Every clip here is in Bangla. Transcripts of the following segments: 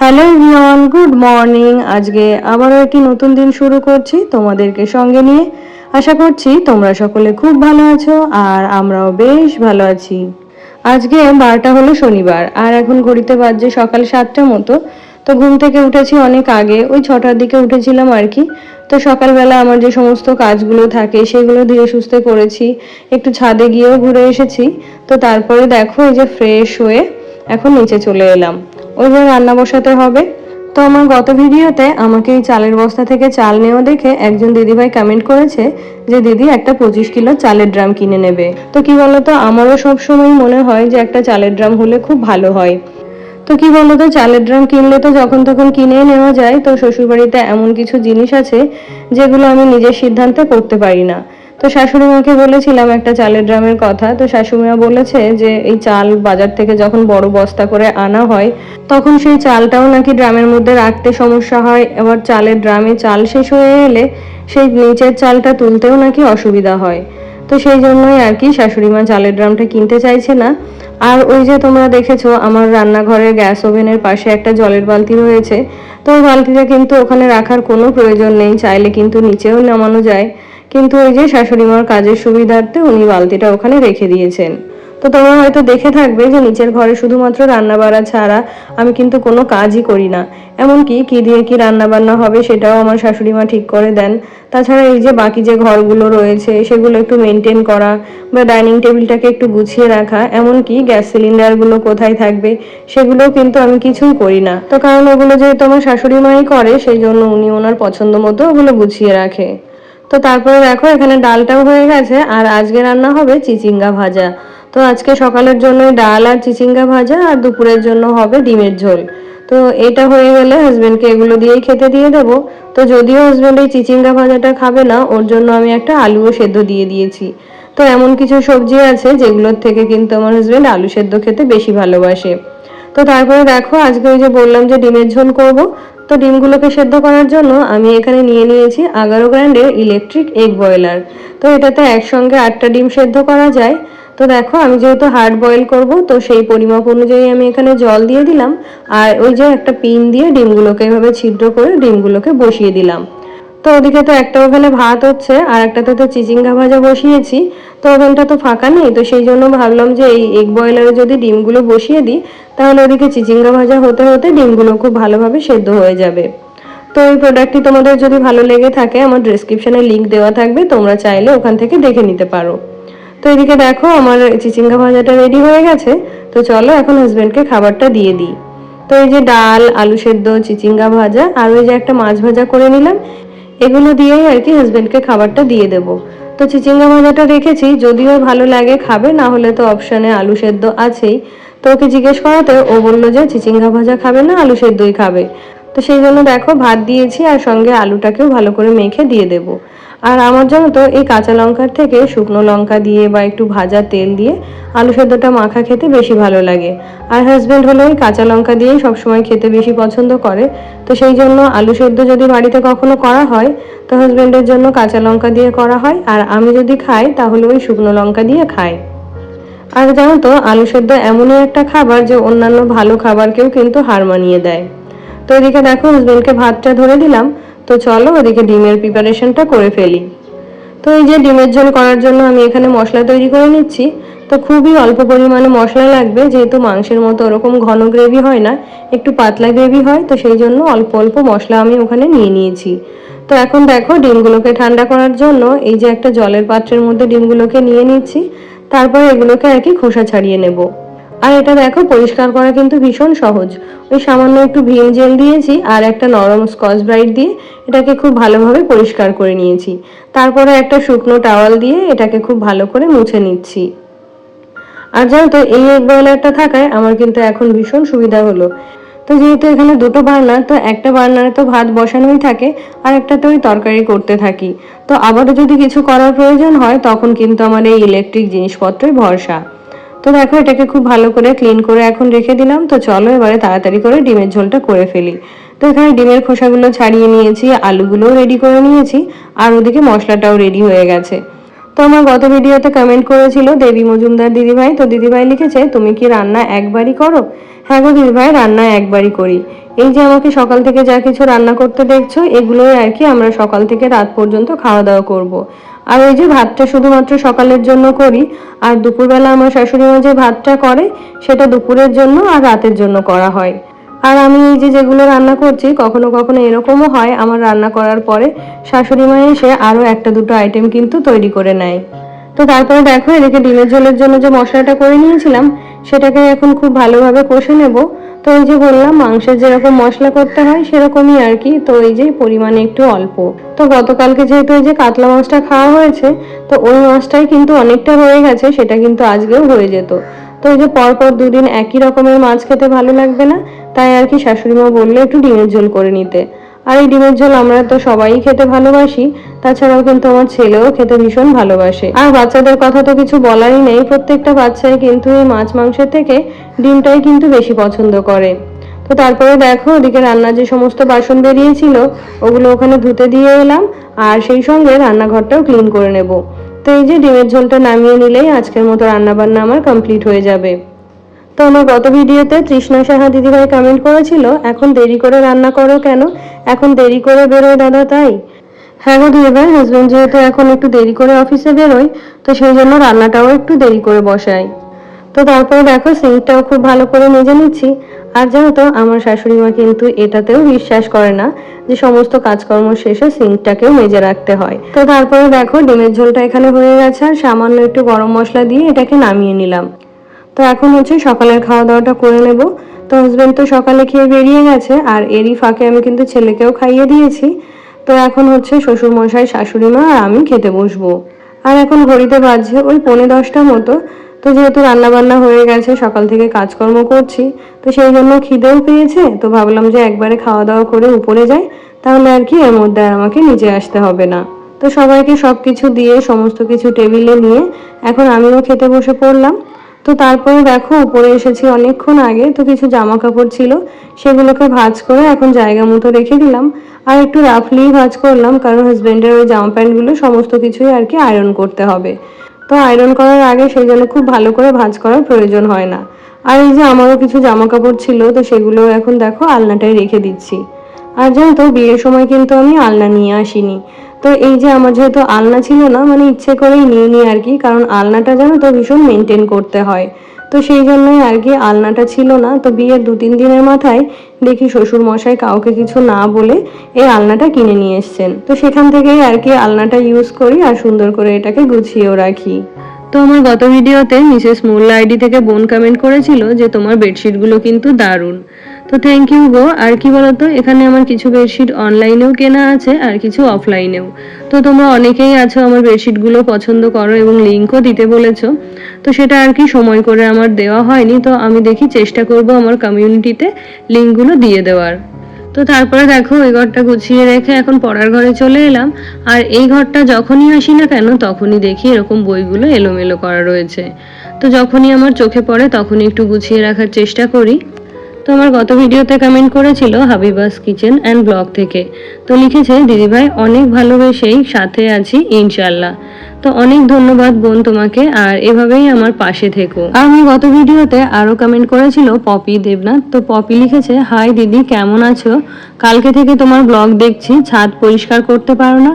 Hello everyone, good morning. আজকে আবারও একটি নতুন দিন শুরু করছি তোমাদেরকে সঙ্গে নিয়ে। আশা করছি তোমরা সকলে খুব ভালো আছো আর আমরাও বেশ ভালো আছি। আজকে বারটা হলো শনিবার আর এখন ঘড়িতে বাজছে সকাল সাতটা মতো। তো ঘুম থেকে উঠেছি অনেক আগে, ওই ছটার দিকে উঠেছিলাম আর কি। তো সকালবেলা আমার যে সমস্ত কাজগুলো থাকে সেগুলো ধীরে সুস্থে করেছি। একটু ছাদে গিয়েও ঘুরে এসেছি। তো তারপরে দেখো এই যে ফ্রেশ হয়ে এখন নিচে চলে এলাম। ওই যে রান্না বসাতে হবে। তো আমার গত ভিডিওতে আমাকে এই চালের বস্তা থেকে চাল নেওয়া দেখে একজন দিদিভাই কমেন্ট করেছে যে, দিদি, একটা পঁচিশ কিলো চালের ড্রাম কিনে নেবে। তো কি বলতো, আমারও সব সময় মনে হয় যে, একটা চালের ড্রাম হলে খুব ভালো হয়। তো কি বলতো, চালের ড্রাম কিনলে তো যখন তখন কিনেই নেওয়া যায়। তো শ্বশুরবাড়িতে এমন কিছু জিনিস আছে যেগুলো আমি নিজের সিদ্ধান্তে করতে পারি না। তো শাশুড়ি মাকে বলেছিলাম একটা চালের ড্রামের কথা। তো শাশুড়িমা বলেছে যে, এই চাল বাজার থেকে যখন বড় বস্তা করে আনা হয়, তখন সেই চালটাও নাকি ড্রামের মধ্যে রাখতে সমস্যা হয়। এবার চালের ড্রামে চাল শেষ হয়ে এলে সেই নিচের চালটা তুলতেও নাকি অসুবিধা হয়। তো সেই জন্যই আর কি শাশুড়ি মা চালের ড্রামটা কিনতে চাইছে না। আর ওই যে তোমরা দেখেছ, আমার রান্নাঘরের গ্যাস ওভেনের পাশে একটা জলের বালতি রয়েছে। তো ওই বালতিটা কিন্তু ওখানে রাখার কোনো প্রয়োজন নেই, চাইলে কিন্তু নিচেও নামানো যায়। কিন্তু ওই যে শাশুড়ি মার কাজের সুবিধার্থে উনি বালতিটা ওখানে রেখে দিয়েছেন। তো তোমরা হয়তো দেখে থাকবে যে নিচের ঘরে শুধুমাত্র রান্না বাড়া ছাড়া আমি কিন্তু কোনো কাজই করি না। এমনকি কি দিয়ে কি রান্না বান্না হবে সেটাও আমার শাশুড়ি মা ঠিক করে দেন। তাছাড়া এই যে বাকি যে ঘরগুলো রয়েছে, সেগুলো একটু মেনটেন করা বা ডাইনিং টেবিলটাকে একটু গুছিয়ে রাখা, এমনকি গ্যাস সিলিন্ডারগুলো কোথায় থাকবে, সেগুলোও কিন্তু আমি কিছুই করি না। তো কারণ ওগুলো যেহেতু আমার শাশুড়ি মাই করে, সেই জন্য উনি ওনার পছন্দ মতো ওগুলো গুছিয়ে রাখে। তো তারপরে দেখো, এখানে ডালটাও হয়ে গেছে, আর আজকে রান্না হবে চিচিঙ্গা ভাজা। তো আজকে সকালের জন্য ডাল আর চিচিঙ্গা ভাজা, আর দুপুরের জন্য হবে ডিমের ঝোল। তো এটা হয়ে গেলে হাজবেন্ডকে এগুলো দিয়েই খেতে দিয়ে দেবো। তো যদিও হাজবেন্ড এই চিচিঙ্গা ভাজাটা খাবে না, ওর জন্য আমি একটা আলুও সেদ্ধ দিয়ে দিয়েছি। তো এমন কিছু সবজি আছে যেগুলোর থেকে কিন্তু আমার হাজবেন্ড আলু সেদ্ধ খেতে বেশি ভালোবাসে। তো তারপরে দেখো, আজকে ওই যে বললাম যে ডিমের ঝোল করব। তো ডিমগুলোকে সেদ্ধ করার জন্য আমি এখানে নিয়ে নিয়েছি এগারো গ্র্যান্ডের ইলেকট্রিক এগ বয়লার তো এটাতে একসঙ্গে আটটা ডিম সেদ্ধ করা যায়। তো দেখো, আমি যেহেতু হার্ড বয়েল করব, তো সেই পরিমাপ অনুযায়ী আমি এখানে জল দিয়ে দিলাম। আর ওই যে একটা পিন দিয়ে ডিমগুলোকে এভাবে ছিদ্র করে ডিমগুলোকে বসিয়ে দিলাম। তো ওদিকে তো একটা ওখানে ভাত হচ্ছে, আর একটাতে তো চিচিঙ্গা ভাজা বসিয়েছি। তো ওভেনটা তো ফাঁকা নেই, তো সেই জন্য ভাবলাম যে এই এগ বয়লারে যদি ডিমগুলো বসিয়ে দিই, তাহলে ওদিকে চিচিঙ্গা ভাজা হতে হতে ডিমগুলো খুব ভালোভাবে সেদ্ধ হয়ে যাবে। তো এই প্রোডাক্টটি তোমাদের যদি ভালো লেগে থাকে, আমার ডিসক্রিপশনে লিঙ্ক দেওয়া থাকবে, তোমরা চাইলে ওখান থেকে দেখে নিতে পারো। তো এদিকে দেখো, আমার চিচিঙ্গা ভাজাটা রেডি হয়ে গেছে। তো চলো এখন হাজব্যান্ডকে খাবারটা দিয়ে দিই। তো এই যে ডাল, আলু সেদ্ধ, চিচিঙ্গা ভাজা, আর ওই যে একটা মাছ ভাজা করে নিলাম। এগুলো দিয়েই আর কি হাজব্যান্ডকে খাবারটা দিয়ে দেবো। তো চিচিঙ্গা ভাজাটা রেখেছি, যদিও ভালো লাগে খাবে, না হলে তো অপশানে আলু সেদ্ধ আছেই। তো ওকে জিজ্ঞেস করাতে ও বলল যে চিচিঙ্গা ভাজা খাবে না, আলু সেদ্ধই খাবে। তো সেই জন্য দেখো, ভাত দিয়েছি আর সঙ্গে আলুটাকেও ভালো করে মেখে দিয়ে দেবো। আর আমার জন্য তো, এই কাঁচা লঙ্কার থেকে শুকনো লঙ্কা দিয়ে বা একটু ভাজা তেল দিয়ে আলু সেদ্ধটা মাখা খেতে বেশি ভালো লাগে। আর হাজব্যান্ড হলো ওই কাঁচা লঙ্কা দিয়েই সবসময় খেতে বেশি পছন্দ করে। তো সেই জন্য আলু সেদ্ধ যদি বাড়িতে কখনো করা হয়, তো হাজব্যান্ডের জন্য কাঁচা লঙ্কা দিয়ে করা হয়। আর আমি যদি খাই, তাহলে ওই শুকনো লঙ্কা দিয়ে খাই। আর জানো তো, আলু সেদ্ধ এমনই একটা খাবার যে অন্যান্য ভালো খাবারকেও কিন্তু হার মানিয়ে দেয়। তো এদিকে দেখো হাজব্যান্ডকে ভাতটা ধরে দিলাম। তো চলো ওদিকে ডিমের প্রিপারেশনটা করে ফেলি। তো এই যে ডিমের ঝোল করার জন্য আমি এখানে মশলা তৈরি করে নিচ্ছি। তো খুবই অল্প পরিমাণে মশলা লাগবে, যেহেতু মাংসের মতো ওরকম ঘন গ্রেভি হয় না, একটু পাতলা গ্রেভি হয়, তো সেই জন্য অল্প অল্প মশলা আমি ওখানে নিয়ে নিয়েছি। তো এখন দেখো ডিমগুলোকে ঠান্ডা করার জন্য এই যে একটা জলের পাত্রের মধ্যে ডিমগুলোকে নিয়ে নিচ্ছি, তারপর এগুলোকে আর কি খোসা ছাড়িয়ে নেব। আর এটা দেখো, পরিষ্কার করা কিন্তু ভীষণ সহজ। ওই সামান্য একটু ভিম জেল দিয়েছি আর একটা নরম স্কচ ব্রাইট দিয়ে এটাকে খুব ভালোভাবে পরিষ্কার করে নিয়েছি। তারপরে একটা শুকনো টাওয়াল দিয়ে এটাকে খুব ভালো করে মুছে নিচ্ছি। আর জানো তো, এই এক বয়লারটা থাকায় আমার কিন্তু এখন ভীষণ সুবিধা হলো। তো যেহেতু এখানে দুটো বার্নার, তো একটা বার্নারে তো ভাত বসানোই থাকে আর একটাতে ওই তরকারি করতে থাকি। তো আবারও যদি কিছু করার প্রয়োজন হয়, তখন কিন্তু আমার এই ইলেকট্রিক জিনিসপত্রই ভরসা। তো দেখো, এটাকে খুব ভালো করে ক্লিন করে এখন রেখে দিলাম। তো চলো এবারে তাড়াতাড়ি করে ডিমের ঝোলটা করে ফেলি। তো এখানে ডিমের খোসাগুলো ছাড়িয়ে নিয়েছি, আলুগুলোও রেডি করে নিয়েছি, আর ওদিকে মশলাটাও রেডি হয়ে গেছে। তো আমার গত ভিডিওতে কমেন্ট করেছিল দেবী মজুমদার দিদিভাই। তো দিদিভাই লিখেছে, তুমি কি রান্না একবারই করো? হ্যাঁ গো দিদিভাই, রান্না একবারই করি। এই যে আমাকে সকাল থেকে যা কিছু রান্না করতে দেখছ, এগুলোই আর কি আমরা সকাল থেকে রাত পর্যন্ত খাওয়া দাওয়া করব। আর ওই যে ভাতটা শুধুমাত্র সকালের জন্য করি, আর দুপুরবেলা আমার শাশুড়ি মা যে ভাতটা করে, সেটা দুপুরের জন্য আর রাতের জন্য করা হয়। আর আমি এই যে যেগুলো রান্না করছি, কখনো কখনো এরকমও হয়, আমার রান্না করার পরে শাশুড়ি মা এসে আরও একটা দুটো আইটেম কিন্তু তৈরি করে নেয়। তো তারপরে দেখো, এদিকে ডিমের ঝোলের জন্য যে মশলাটা করে নিয়েছিলাম, সেটাকে এখন খুব ভালোভাবে কষে নেব। তো ওই যে বললাম, মাংসের যেরকম মশলা করতে হয় সেরকমই আর কি। তো ওই যে পরিমাণে একটু অল্প। তো গতকালকে যেহেতু ওই যে কাতলা মাছটা খাওয়া হয়েছে, তো ওই মাছটাই কিন্তু অনেকটা হয়ে গেছে, সেটা কিন্তু আজকেও হয়ে যেত। তো ওই যে পরপর দুদিন একই রকমের মাছ খেতে ভালো লাগবে না, তাই আর কি শাশুড়ি মা বললে একটু ডিমের ঝোল করে নিতে। আর এই ডিমের ঝোল আমরা তো সবাই খেতে ভালোবাসি, তাছাড়াও কিন্তু আমার ছেলেও খেতে ভীষণ ভালোবাসে। আর বাচ্চাদের কথা তো কিছু বলারই নেই, প্রত্যেকটা বাচ্চাই কিন্তু এই মাছ মাংসের থেকে ডিমটাই কিন্তু বেশি পছন্দ করে। তো তারপরে দেখো, ওদিকে রান্নার যে সমস্ত বাসন বেরিয়েছিল, ওগুলো ওখানে ধুতে দিয়ে এলাম, আর সেই সঙ্গে রান্নাঘরটাও ক্লিন করে নেব। তো এই যে ডিমের ঝোলটা নামিয়ে নিলেই আজকের মতো রান্নাবান্না আমার কমপ্লিট হয়ে যাবে। তো আমার গত ভিডিওতে তৃষ্ণা সাহা দিদিভাই কমেন্ট করেছিল, এখন দেরি করে রান্না করো কেন? এখন দেরি করে বেরোয় দাদা, তাই? হ্যাঁ গো দিদিভাই হাজবেন্ড যেহেতু এখন একটু দেরি করে অফিসে বেরোয়, তো সেই জন্য রান্নাটাও একটু দেরি করে বসাই তো তারপরে দেখো সিঙ্কটাও খুব ভালো করে মেজে নিচ্ছি। আর জানো তো, আমার শাশুড়ি মা কিন্তু এটাতেও বিশ্বাস করে না যে সমস্ত কাজকর্ম শেষে সিঙ্কটাকেও মেজে রাখতে হয়। তো তারপরে দেখো, ডিমের ঝোলটা এখানে হয়ে গেছে, আর সামান্য একটু গরম মশলা দিয়ে এটাকে নামিয়ে নিলাম। তো এখন হচ্ছে সকালের খাওয়া দাওয়াটা করে নেব। তো হাজব্যান্ড তো সকালে খেয়ে বেরিয়ে গেছে, আর এরই ফাঁকে আমি কিন্তু ছেলেকেও খাইয়ে দিয়েছি। তো এখন হচ্ছে শ্বশুর মশাই শাশুড়ি মা আর আমি খেতে বসবো। আর এখন ঘড়িতে বাজছে ওই পৌনে দশটা মতো। তো যেহেতু রান্না বান্না হয়ে গেছে, সকাল থেকে কাজকর্ম করছি, তো সেই জন্য খিদেও পেয়েছে। তো ভাবলাম যে একবারে খাওয়া দাওয়া করে উপরে যাই, তাহলে আর কি এর মধ্যে আর আমাকে নিচে আসতে হবে না। তো সবাইকে সব কিছু দিয়ে, সমস্ত কিছু টেবিলে নিয়ে, এখন আমিও খেতে বসে পড়লাম। তো তারপরে দেখো, উপরে এসেছি অনেকক্ষণ আগে, তো কিছু জামা কাপড় ছিল, সেগুলোকে ভাজ করে এখন জায়গা মতো রেখে দিলাম। আর একটু রাফলি ভাজ করলাম, কারণ হাজব্যান্ডের ওই জামা প্যান্টগুলো সমস্ত কিছুই আর কি আয়রন করতে হবে। তো আয়রন করার আগে সেই জন্য খুব ভালো করে ভাজ করার প্রয়োজন হয় না। আর এই যে আমারও কিছু জামা কাপড় ছিল, তো সেগুলো এখন দেখো আলনাটায় রেখে দিচ্ছি। আর জানো তো, বিয়ের সময় কিন্তু আমি আলনা নিয়ে আসিনি। তো এই যে আমার যেহেতু আলনা ছিল না মানে ইচ্ছে করেই নিয়ে নিই আর কি, কারণ আলনাটা জানো তো ভীষণ মেনটেন করতে হয়। তো সেই জন্যই আর কি আলনাটা ছিল না। তো বিয়ের দু তিন দিনের মাথায় দেখি শ্বশুর মশাই কাউকে কিছু না বলে এই আলনাটা কিনে নিয়ে এসছেন। তো সেখান থেকেই আর কি আলনাটা ইউজ করি আর সুন্দর করে এটাকে গুছিয়েও রাখি। তো আমার গত ভিডিওতে মিসেস মোল্লা আইডি থেকে বোন কমেন্ট করেছিল যে তোমার বেডশিটগুলো কিন্তু দারুণ। তো থ্যাংক ইউ গো। আর কি বলতো, এখানে আমার কিছু বেডশিট অনলাইনেও কেনা আছে, আর কিছু অফলাইনেও তো তোমরা অনেকেই আছো, আমার বেডশিটগুলো পছন্দ করো এবং লিঙ্কও দিতে বলেছ। তো সেটা আর কি সময় করে আমার দেওয়া হয়নি, তো আমি দেখি চেষ্টা করব আমার কমিউনিটিতে লিঙ্কগুলো দিয়ে দেওয়ার। তো তারপরে দেখো, ওই ঘরটা গুছিয়ে রেখে এখন পড়ার ঘরে চলে এলাম। আর এই ঘরটা যখনই আসি না কেন, তখনই দেখি এরকম বইগুলো এলোমেলো করা রয়েছে। তো যখনই আমার চোখে পড়ে, তখনই একটু গুছিয়ে রাখার চেষ্টা করি। তো আমার গত ভিডিওতে কমেন্ট করেছিল হাবিবাস কিচেন অ্যান্ড ব্লগ থেকে। তো লিখেছে, দিদিভাই, অনেক ভালোবেসেই সাথে আছি ইনশাল্লাহ তো অনেক ধন্যবাদ বোন তোমাকে, আর এভাবেই আমার পাশে থেকো। আর আমি গত ভিডিওতে আরও কমেন্ট করেছিল পপি দেবনাথ। তো পপি লিখেছে, হাই দিদি, কেমন আছো? কালকে থেকে তোমার ব্লগ দেখছি, ছাদ পরিষ্কার করতে পারো না?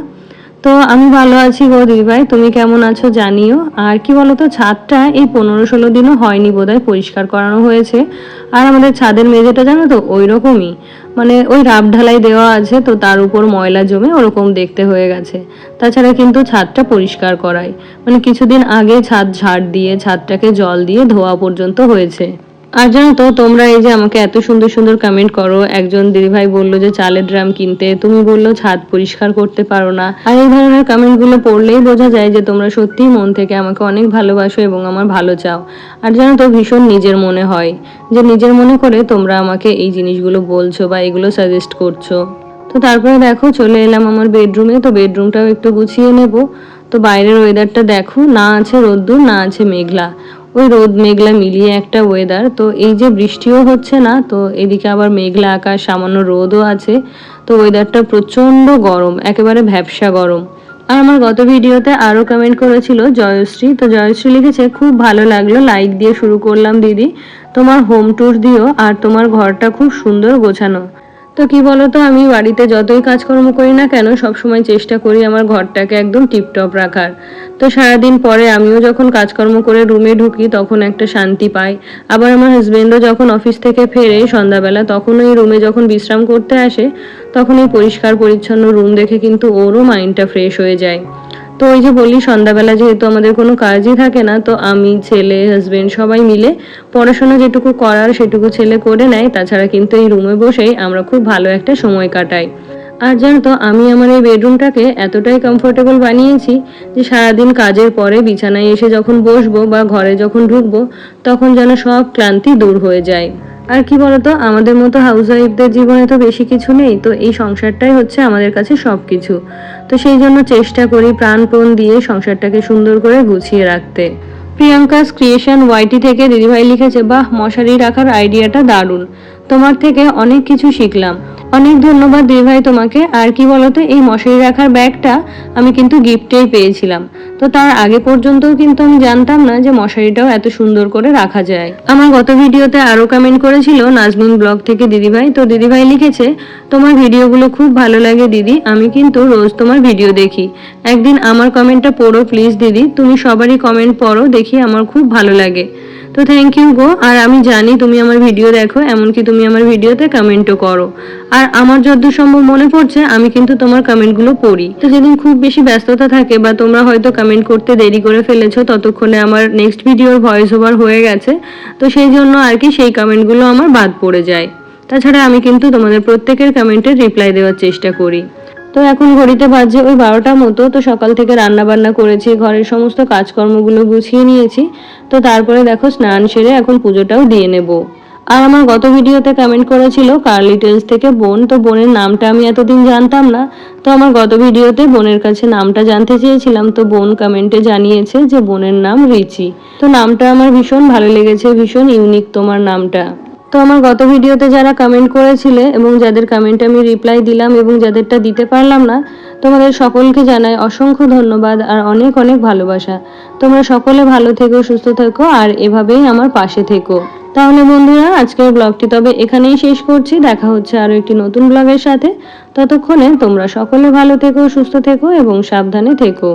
তো আমি ভালো আছি গো দিদিভাই তুমি কেমন আছো জানিও। আর কি বলতো, ছাদটা এই পনেরো ষোলো দিনও হয়নি বোধহয়, পরিষ্কার করানো হয়েছে। আর আমাদের ছাদের মেঝেটা জানো তো, ওই রকমই। মানে ওই রাব ঢালাই দেওয়া আছে, তো তার উপর ময়লা জমে ওরকম দেখতে হয়ে গেছে। তাছাড়া কিন্তু ছাদটা পরিষ্কার করাই। মানে কিছুদিন আগে ছাদ ঝাড় দিয়ে, ছাদটাকে জল দিয়ে ধোয়া পর্যন্ত হয়েছে। আর জানো তো, তোমরা এই যে আমাকে এত সুন্দর সুন্দর কমেন্ট করো, একজন দিদিভাই বলল যে চালের ড্রাম কিনতে, তুমি বলল ছাদ পরিষ্কার করতে পারো না। আর এই ধরনের কমেন্টগুলো পড়লেই বোঝা যায় যে তোমরা সত্যিই মন থেকে আমাকে অনেক ভালোবাসো এবং আমার ভালো চাও। আর জানো তো, ভীষণ নিজের মনে হয় যে নিজের মনে করে তোমরা আমাকে এই জিনিসগুলো বলছো বা এগুলো সাজেস্ট করছ। তো তারপরে দেখো, চলে এলাম আমার বেডরুমে তো বেডরুমটাও একটু গুছিয়ে নেব। তো বাইরের ওয়েদারটা দেখো, না আছে রোদ্দুর, না আছে মেঘলা। ওই রোদ মেঘলা মিলিয়ে একটা ওয়েদার তো এই যে বৃষ্টিও হচ্ছে না, তো এদিকে আবার মেঘলা আকাশ, সামান্য রোদও আছে, তো ওয়েদারটা প্রচণ্ড গরম, একেবারে ভ্যাবসা গরম। আর আমার গত ভিডিওতে আরও কমেন্ট করেছিল জয়শ্রী, তো জয়শ্রী লিখেছে, খুব ভালো লাগল লাইক দিয়ে শুরু করলাম দিদি। তোমার হোম ট্যুর দিও, আর তোমার ঘরটা খুব সুন্দর গোছানো। তো কি বলতো, আমি বাড়িতে যতই কাজকর্ম করি না কেন, সবসময় চেষ্টা করি আমার ঘরটাকে একদম টিপটপ রাখার। তো সারাদিন পরে আমিও যখন কাজকর্ম করে রুমে ঢুকি, তখন একটা শান্তি পাই। আবার আমার হাজব্যান্ডও যখন অফিস থেকে ফেরে সন্ধ্যাবেলা, তখন ওই রুমে যখন বিশ্রাম করতে আসে, তখন এই পরিষ্কার পরিচ্ছন্ন রুম দেখে কিন্তু ওরও মাইন্ডটা ফ্রেশ হয়ে যায়। তো ওই যে বললি, সন্ধ্যাবেলা যেহেতু আমাদের কোনো কাজই থাকে না, তো আমি, ছেলে হাজবেন্ড সবাই মিলে পড়াশোনা যেটুকু করার সেটুকু ছেলে করে নেয়। তাছাড়া কিন্তু এই রুমে বসেই আমরা খুব ভালো একটা সময় কাটাই। আর জানো তো, আমি আমার এই বেডরুমটাকে এতটাই কমফোর্টেবল বানিয়েছি যে সারাদিন কাজের পরে বিছানায় এসে যখন বসবো বা ঘরে যখন ঢুকবো, তখন যেন সব ক্লান্তি দূর হয়ে যায়। আর কি বলতো, আমাদের মতো হাউস ওয়াইফদের জীবনে তো বেশি কিছু নেই, তো এই সংসারটাই হচ্ছে আমাদের কাছে সব কিছু তো সেই জন্য চেষ্টা করি প্রাণপণ দিয়ে সংসারটাকে সুন্দর করে গুছিয়ে রাখতে। প্রিয়াঙ্কাস ক্রিয়েশন ওয়াইটি থেকে দিদিভাই লিখেছে, বাহ মশারি রাখার আইডিয়াটা দারুণ। তোমার থেকে অনেক কিছু শিখলাম। অনেক ধন্যবাদ দিদিভাই তোমাকে। আর কি বলতো, এই মশারি রাখার ব্যাগটা আমি কিন্তু গিফটেই পেয়েছিলাম। তো তার আগে পর্যন্ত কিন্তু আমি জানতাম না যে মশারিটাও এত সুন্দর করে রাখা যায়। আমার গত ভিডিওতে আরও কমেন্ট করেছিল নাজমিন ব্লগ থেকে দিদিভাই তো দিদিভাই লিখেছে, তোমার ভিডিওগুলো খুব ভালো লাগে দিদি, আমি কিন্তু রোজ তোমার ভিডিও দেখি। একদিন আমার কমেন্টটা পড়ো প্লিজ দিদি। তুমি সবারই কমেন্ট পড়ো, দেখি আমার খুব ভালো লাগে। তো থ্যাংক ইউ গো। আর আমি জানি তুমি আমার ভিডিও দেখো, এমনকি তুমি আমার ভিডিওতে কমেন্টও করো। আর আমার যতদূর সম্ভব মনে পড়ছে, আমি কিন্তু তোমার কমেন্টগুলো পড়ি। তো যেদিন খুব বেশি ব্যস্ততা থাকে বা তোমরা হয়তো কমেন্ট করতে দেরি করে ফেলেছো, ততক্ষণে আমার নেক্সট ভিডিওর ভয়েস ওভার হয়ে গেছে। তো সেই জন্য আর কি সেই কমেন্টগুলো আমার বাদ পড়ে যায়। তাছাড়া আমি কিন্তু তোমাদের প্রত্যেকের কমেন্টের রিপ্লাই দেওয়ার চেষ্টা করি। তো এখন ঘড়িতে বাজছে ওই বারোটা মতো, তো সকাল থেকে রান্না বান্না করেছি, ঘরের সমস্ত কাজকর্মগুলো গুছিয়ে নিয়েছি। তো তারপরে দেখো স্নান সেরে এখন পুজোটাও দিয়ে নেব। আর আমার গত ভিডিওতে কমেন্ট করেছিল কার্লি টেলস থেকে বোন, তো বোনের নামটা আমি এতদিন জানতাম না। তো আমার গত ভিডিওতে বোনের কাছে নামটা জানতে চেয়েছিলাম, তো বোন কমেন্টে জানিয়েছে যে বোনের নাম রিচি। তো নামটা আমার ভীষণ ভালো লেগেছে, ভীষণ ইউনিক তোমার নামটা। তো আমার গত ভিডিওতে যারা কমেন্ট করেছিলে এবং যাদের কমেন্টে আমি রিপ্লাই দিলাম এবং যাদেরটা দিতে পারলাম না, তোমাদের সকলকে জানাই অসংখ্য ধন্যবাদ আর অনেক অনেক ভালোবাসা। তোমরা সকলে ভালো থেকো, সুস্থ থেকো আর এভাবেই আমার পাশে থেকো। তাহলে বন্ধুরা, আজকের ব্লগটি তবে এখানেই শেষ করছি। দেখা হচ্ছে আরও একটি নতুন ব্লগের সাথে। ততক্ষণে তোমরা সকলে ভালো থেকো, সুস্থ থেকো এবং সাবধানে থেকো।